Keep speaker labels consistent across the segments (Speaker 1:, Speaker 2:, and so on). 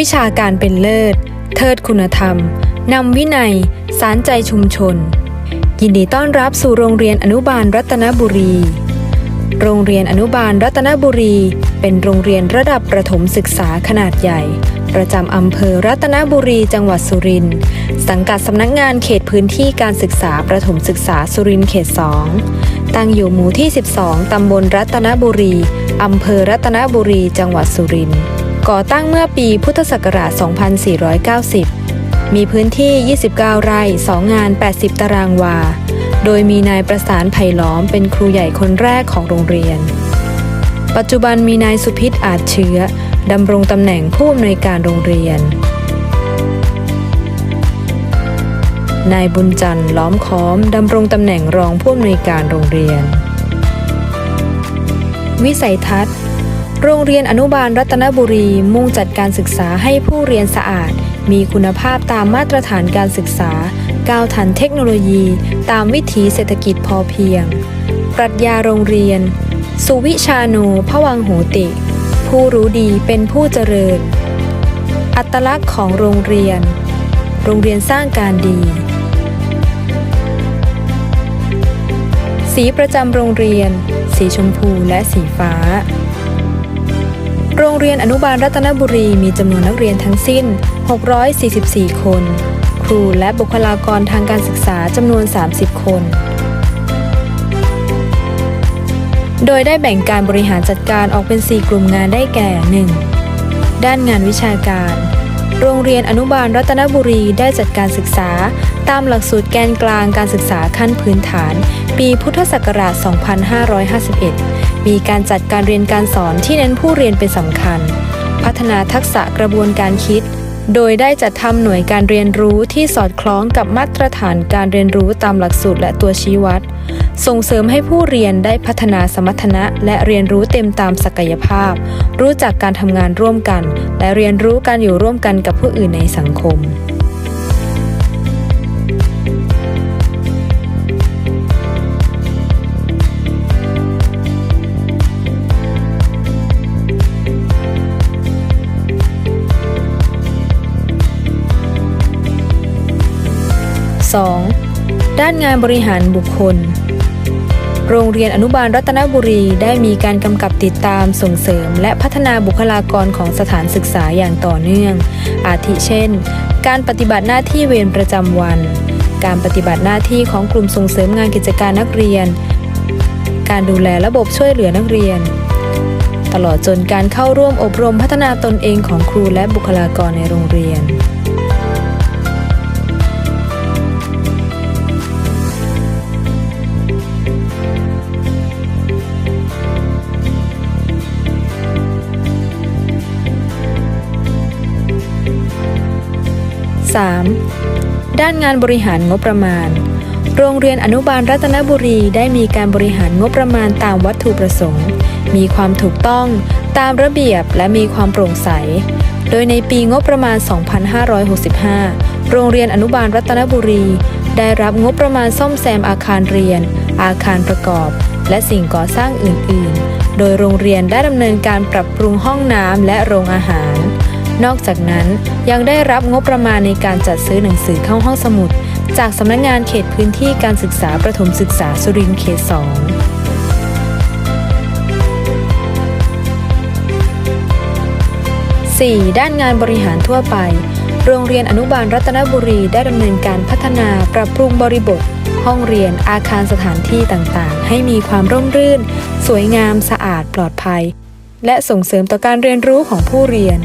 Speaker 1: วิชาการเป็นเลิศ เทิดคุณธรรม นำวินัย สารใจชุมชน ยินดีต้อนรับสู่โรงเรียนอนุบาลรัตนบุรี โรงเรียนอนุบาลรัตนบุรี เป็นโรงเรียนระดับประถมศึกษาขนาดใหญ่ ประจำอำเภอรัตนบุรีจังหวัดสุรินทร์สังกัดสำนักงานเขตพื้นที่การศึกษาประถมศึกษาสุรินทร์เขต 2 ตั้งอยู่หมู่ที่ 12 ตำบลรัตนบุรีอำเภอรัตนบุรี จังหวัดสุรินทร์ ก่อตั้งเมื่อปีพุทธศักราช 2490 มีพื้นที่ 29 ไร่ 2 งาน 80 ตารางวา โดยมีนายประสานไผ่ล้อมเป็นครูใหญ่คนแรกของโรงเรียน ปัจจุบันมีนายสุพิษอาจเชื้อดำรงตำแหน่งผู้อำนวยการโรงเรียน นายบุญจันทร์ล้อมค้อมดำรงตำแหน่งรองผู้อำนวยการโรงเรียน วิสัยทัศน์ โรงเรียนอนุบาลรัตนบุรีมุ่งจัดการศึกษาให้ผู้เรียนสะอาด มีคุณภาพตามมาตรฐานการศึกษา ก้าวทันเทคโนโลยี ตามวิถีเศรษฐกิจพอเพียง ปรัชญาโรงเรียน สุวิชาโนพวังโหติ ผู้รู้ดีเป็นผู้เจริญ อัตลักษณ์ของโรงเรียน โรงเรียนสร้างการดี สีประจำโรงเรียน สีชมพูและสีฟ้า โรงเรียนอนุบาลรัตนบุรีมีจำนวนนักเรียนทั้งสิ้น 644 คน ครูและบุคลากรทางการศึกษาจำนวน 30 คน โดยได้แบ่งการบริหารจัดการออกเป็น 4 กลุ่มงานได้แก่ 1. ด้านงานวิชาการ โรงเรียนอนุบาลรัตนบุรีได้จัดการศึกษา ตามหลักสูตรแกนกลางการศึกษาขั้นพื้นฐาน ปีพุทธศักราช 2551 มีการจัดการเรียนการสอนที่เน้นผู้เรียนเป็นสำคัญ พัฒนาทักษะกระบวนการคิด โดยได้จัดทำหน่วยการเรียนรู้ที่สอดคล้องกับมาตรฐานการเรียนรู้ตามหลักสูตรและตัวชี้วัด ส่งเสริมให้ผู้เรียนได้พัฒนาสมรรถนะและเรียนรู้เต็มตามศักยภาพ รู้จักการทำงานร่วมกัน และเรียนรู้การอยู่ร่วมกันกับผู้อื่นในสังคม 2. ด้านงานบริหารบุคคล โรงเรียนอนุบาลรัตนบุรีได้มีการกำกับติดตามส่งเสริม และพัฒนาบุคลากรของสถานศึกษาอย่างต่อเนื่อง อาทิเช่น การปฏิบัติหน้าที่เวรประจำวัน การปฏิบัติหน้าที่ของกลุ่มส่งเสริมงานกิจการนักเรียน การดูแลระบบช่วยเหลือนักเรียน ตลอดจนการเข้าร่วมอบรมพัฒนาตนเองของครูและบุคลากรในโรงเรียน 3. ด้านงานบริหารงบประมาณ โรงเรียนอนุบาลรัตนบุรีได้มีการบริหารงบประมาณตามวัตถุประสงค์ มีความถูกต้องตามระเบียบและมีความโปร่งใส โดยในปีงบประมาณ 2565 โรงเรียนอนุบาลรัตนบุรี ได้รับงบประมาณซ่อมแซมอาคารเรียน อาคารประกอบ และสิ่งก่อสร้างอื่น ๆ โดยโรงเรียนได้ดำเนินการปรับปรุงห้องน้ำและโรงอาหาร นอกจากนั้นยังได้รับงบประมาณในการจัดซื้อหนังสือเข้าห้องสมุด จากสำนักงานเขตพื้นที่การศึกษาประถมศึกษาสุรินทร์เขต2 4. ด้านงานบริหารทั่วไป โรงเรียนอนุบาลรัตนบุรีได้ดำเนินการพัฒนาปรับปรุงบริบท ห้องเรียนอาคารสถานที่ต่างๆ ให้มีความร่มรื่น สวยงาม สะอาดปลอดภัย และส่งเสริมต่อการเรียนรู้ของผู้เรียน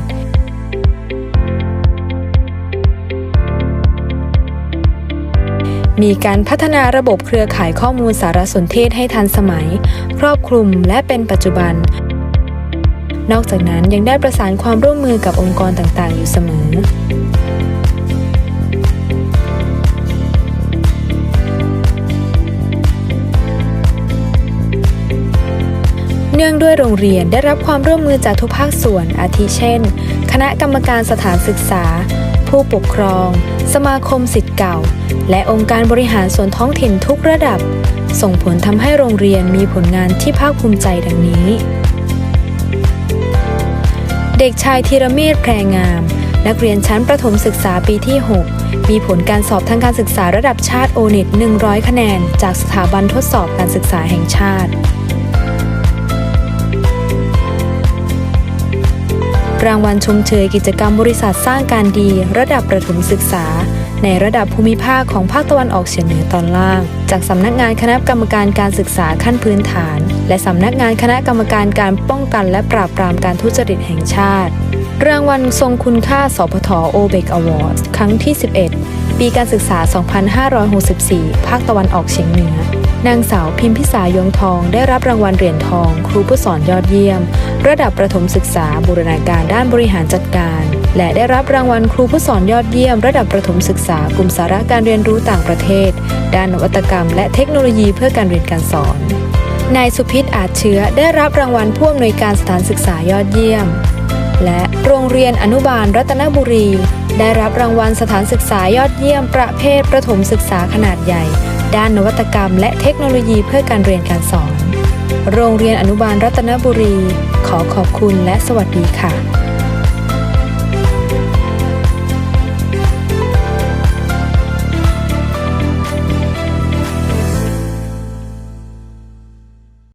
Speaker 1: มีการพัฒนาระบบเครือข่ายข้อมูลสารสนเทศให้ทันสมัย ครอบคลุมและเป็นปัจจุบัน นอกจากนั้นยังได้ประสานความร่วมมือกับองค์กรต่างๆ อยู่เสมอเนื่องด้วยโรงเรียนได้รับความร่วมมือจากทุกภาคส่วนอาทิเช่น คณะกรรมการสถานศึกษา ผู้ปกครอง สมาคมสิทธิ์เก่า และองค์การบริหารส่วนท้องถิ่นทุกระดับ ส่งผลทำให้โรงเรียนมีผลงานที่ภาคภูมิใจดังนี้ เด็กชายธีรเมธแพรงาม นักเรียนชั้นประถมศึกษาปีที่ 6 มีผลการสอบทางการศึกษาระดับชาติโอเน็ต100 คะแนน จากสถาบันทดสอบการศึกษาแห่งชาติ รางวัลชมเชยกิจกรรมบริษัทสร้างการดี ระดับประถมศึกษา ในระดับภูมิภาคของภาคตะวันออกเฉียงเหนือตอนล่าง จากสำนักงานคณะกรรมการการศึกษาขั้นพื้นฐาน และสำนักงานคณะกรรมการการป้องกันและปราบปรามการทุจริตแห่งชาติ รางวัลทรงคุณค่า สพทโอเบกอวอร์ดครั้งที่ 11 ปีการศึกษา 2564 ภาคตะวันออกเฉียงเหนือ นางสาวพิมพิสายงทองได้รับรางวัลเหรียญทอง ครูผู้สอนยอดเยี่ยม ระดับประถมศึกษาบูรณาการด้านบริหารจัดการ และได้รับรางวัลครูผู้สอนยอดเยี่ยม ระดับประถมศึกษากลุ่มสาระการเรียนรู้ต่างประเทศ ด้านนวัตกรรม และเทคโนโลยีเพื่อการเรียนการสอนนายสุพิษอาจเชื้อได้รับรางวัลผู้อำนวยการสถานศึกษายอดเยี่ยม และโรงเรียนอนุบาลรัตนบุรี ได้รับรางวัลสถานศึกษายอดเยี่ยม ประเภทประถมศึกษาขนาดใหญ่ ด้านนวัตกรรม และเทคโนโลยีเพื่อการเรียนการสอน โรงเรียนอนุบาลรัตนบุรี ขอขอบคุณและสวัสดีค่ะ